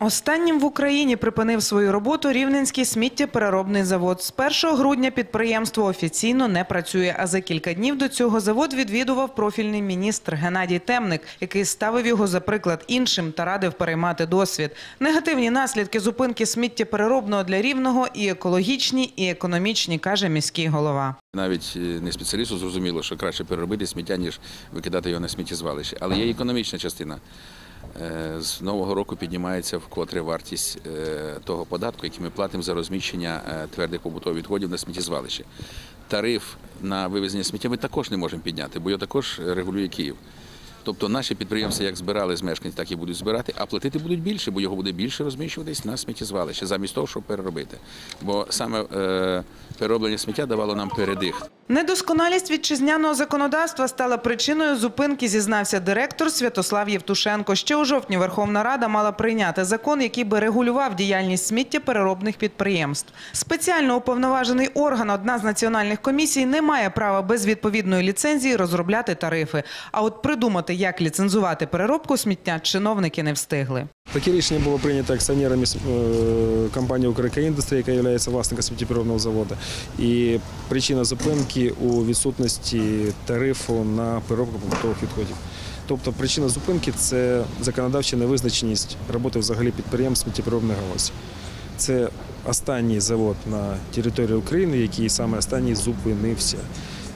Останнім в Україні припинив свою роботу Рівненський сміттєпереробний завод. З 1 грудня підприємство офіційно не працює. А за кілька днів до цього завод відвідував профільний міністр Геннадій Темник, який ставив його за приклад іншим та радив переймати досвід. Негативні наслідки зупинки сміттєпереробного для рівного і екологічні, і економічні, каже міський голова. Навіть е, не спеціалісту зрозуміло, що краще переробити сміття, ніж викидати його на сміттєзвалище. Але є економічна частина. Е, З нового року піднімається вкотре вартість е, того податку, який ми платимо за розміщення твердих побутових відходів на сміттєзвалище. Тариф на вивезення сміття ми також не можемо підняти, бо його також регулює Київ. Тобто наші підприємства як збирали з мешканців, так і будуть збирати, а платити будуть більше, бо його буде більше розміщуватись на сміттєзвалище, замість того, щоб переробити. Бо саме е, перероблення сміття давало нам передих. Недосконалість вітчизняного законодавства стала причиною зупинки, зізнався директор Святослав Євтушенко. Ще у жовтні Верховна Рада мала прийняти закон, який би регулював діяльність сміттєпереробних підприємств. Спеціально уповноважений орган, одна з національних комісій, не має права без відповідної ліцензії розробляти тарифи. А от придумати, як ліцензувати переробку сміття, чиновники не встигли. Таке рішення було прийнято акціонерами е, компанії «Укрекаіндустрія», яка є власником сміттєпереробного заводу. І причина зупинки у відсутності тарифу на переробку побутових відходів. Тобто причина зупинки це законодавча невизначеність роботи взагалі підприємств сміттєпереробних галузі. Це останній завод на території України, який саме останній зупинився.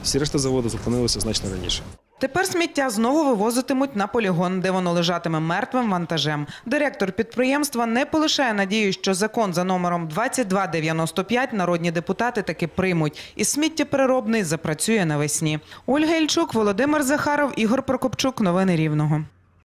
Всі решта заводу зупинилися значно раніше. Тепер сміття знову вивозитимуть на полігон, де воно лежатиме мертвим вантажем. Директор підприємства не полишає надію, що закон за номером 2295 народні депутати таки приймуть, і сміттєпереробний запрацює навесні. Ольга Ільчук, Володимир Захаров, Ігор Прокопчук. Новини Рівного.